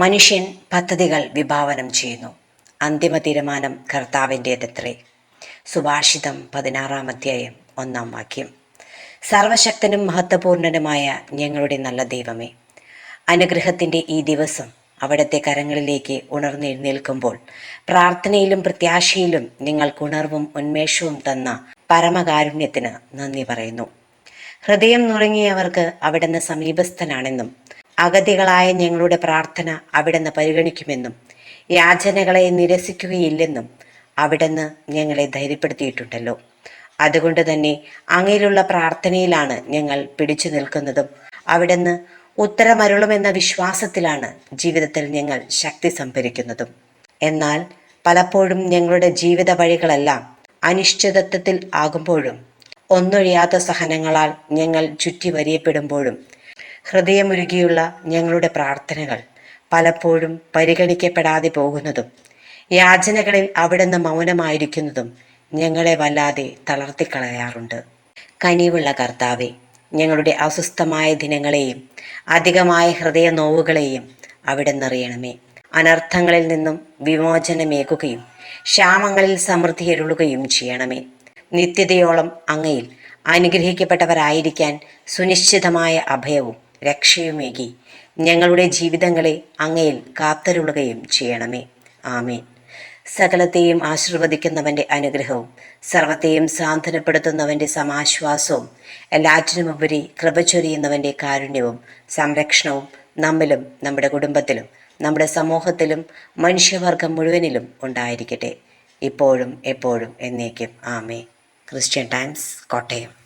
മനുഷ്യൻ പദ്ധതികൾ വിഭാവനം ചെയ്യുന്നു. അന്തിമ തീരുമാനം കർത്താവിന്റേതത്രേ സുഭാഷിതം പതിനാറാം അധ്യായം ഒന്നാം വാക്യം. സർവശക്തനും മഹത്വപൂർണനുമായ ഞങ്ങളുടെ നല്ല ദൈവമേ അനുഗ്രഹത്തിന്റെ ഈ ദിവസം അവിടുത്തെ കരങ്ങളിലേക്ക് ഉണർന്നെഴുന്നേൽക്കുമ്പോൾ പ്രാർത്ഥനയിലും പ്രത്യാശയിലും നിങ്ങൾക്ക് ഉണർവും ഉന്മേഷവും തന്ന പരമകാരുണ്യത്തിന് നന്ദി പറയുന്നു. ഹൃദയം നുറങ്ങിയവർക്ക് അവിടുന്ന് സമീപസ്ഥനാണെന്നും അഗതികളായ ഞങ്ങളുടെ പ്രാർത്ഥന അവിടുന്ന് പരിഗണിക്കുമെന്നും യാചനകളെ നിരസിക്കുകയില്ലെന്നും അവിടുന്ന് ഞങ്ങളെ ധൈര്യപ്പെടുത്തിയിട്ടുണ്ടല്ലോ. അതുകൊണ്ട് തന്നെ അങ്ങയിലുള്ള പ്രാർത്ഥനയിലാണ് ഞങ്ങൾ പിടിച്ചു നിൽക്കുന്നതും. അവിടുന്ന് ഉത്തരമരുളുമെന്ന വിശ്വാസത്തിലാണ് ജീവിതത്തിൽ ഞങ്ങൾ ശക്തി സംഭരിക്കുന്നതും. എന്നാൽ പലപ്പോഴും ഞങ്ങളുടെ ജീവിത വഴികളെല്ലാം അനിശ്ചിതത്വത്തിൽ ആകുമ്പോഴും ഒന്നൊഴിയാത്ത സഹനങ്ങളാൽ ഞങ്ങൾ ചുറ്റി വരിയപ്പെടുമ്പോഴും ഹൃദയമുരുകിയുള്ള ഞങ്ങളുടെ പ്രാർത്ഥനകൾ പലപ്പോഴും പരിഗണിക്കപ്പെടാതെ പോകുന്നതും യാചനകളിൽ അവിടുന്ന് മൗനമായിരിക്കുന്നതും ഞങ്ങളെ വല്ലാതെ തളർത്തിക്കളയാറുണ്ട്. കനിവുള്ള കർത്താവെ ഞങ്ങളുടെ അസ്വസ്ഥമായ ദിനങ്ങളെയും അധികമായ ഹൃദയ നോവുകളെയും അവിടെ നിറയണമേ അനർത്ഥങ്ങളിൽ നിന്നും വിമോചനമേകുകയും ക്ഷാമങ്ങളിൽ സമൃദ്ധി അരുളുകയും ചെയ്യണമേ. നിത്യതയോളം അങ്ങയിൽ അനുഗ്രഹിക്കപ്പെട്ടവരായിരിക്കാൻ സുനിശ്ചിതമായ അഭയവും രക്ഷയുമേകി. ഞങ്ങളുടെ ജീവിതങ്ങളെ അങ്ങയിൽ കാത്തരുളുകയും ചെയ്യണമേ. ആമേൻ. സകലത്തെയും ആശീർവദിക്കുന്നവന്റെ അനുഗ്രഹവും സർവത്തെയും സാന്ത്വനപ്പെടുത്തുന്നവന്റെ സമാശ്വാസവും എല്ലാറ്റിനുമുപരി കൃപ ചൊരിയുന്നവന്റെ കാരുണ്യവും സംരക്ഷണവും നമ്മിലും നമ്മുടെ കുടുംബത്തിലും നമ്മുടെ സമൂഹത്തിലും മനുഷ്യവർഗം മുഴുവനിലും ഉണ്ടായിരിക്കട്ടെ. ഇപ്പോഴും എപ്പോഴും എന്നേക്കും. ആമേ ക്രിസ്ത്യൻ ടൈംസ് കോട്ടയം.